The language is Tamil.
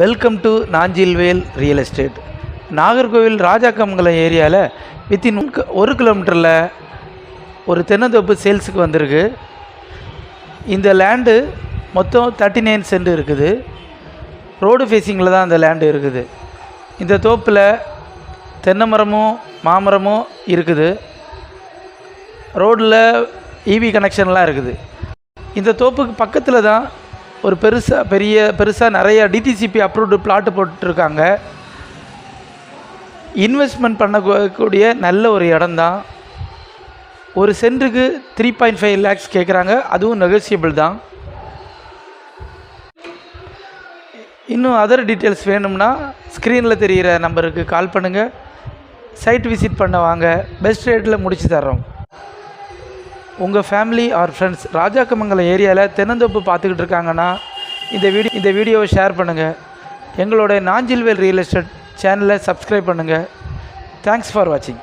Welcome to Nanjilvel real estate Nagercoil Rajakkamangalam ஏரியாவில் வித்தின் ஒரு கிலோமீட்டரில் ஒரு தென்னந்தோப்பு சேல்ஸுக்கு வந்திருக்கு. இந்த லேண்டு மொத்தம் தேர்ட்டி நைன் சென்ட் இருக்குது. ரோடு ஃபேஸிங்கில் தான் அந்த லேண்டு இருக்குது. இந்த தோப்பில் தென்னை மரமும் மாமரமும் இருக்குது. ரோடில் இவி கனெக்ஷன்லாம் இருக்குது. இந்த தோப்புக்கு பக்கத்தில் தான் ஒரு பெருசாக பெரிய பெருசாக நிறைய டிடிசிபி அப்ரூவ்டு பிளாட்டு போட்டிருக்காங்க. இன்வெஸ்ட்மெண்ட் பண்ணக்கூடிய நல்ல ஒரு இடம்தான். ஒரு சென்ட்டுக்கு த்ரீ பாயிண்ட் ஃபைவ் லேக்ஸ் கேட்குறாங்க அதுவும் நெகோசியபிள் தான். இன்னும் அதர் டீட்டெயில்ஸ் வேணும்னா ஸ்க்ரீனில் தெரிகிற நம்பருக்கு கால் பண்ணுங்கள் சைட் விசிட் பண்ண வாங்க. பெஸ்ட் ரேட்டில் முடித்து தர்றோம். உங்கள் ஃபேமிலி ஆர் ஃப்ரெண்ட்ஸ் ராஜாக்கமங்கலம் ஏரியாவில் தென்னந்தோப்பு பார்த்துக்கிட்டு இருக்காங்கன்னா இந்த வீடியோ இந்த வீடியோவை ஷேர் பண்ணுங்கள் எங்களோட நாஞ்சில்வேல் ரியல் எஸ்டேட் சேனலை சப்ஸ்கிரைப் பண்ணுங்கள் தேங்க்ஸ் ஃபார் வாட்சிங்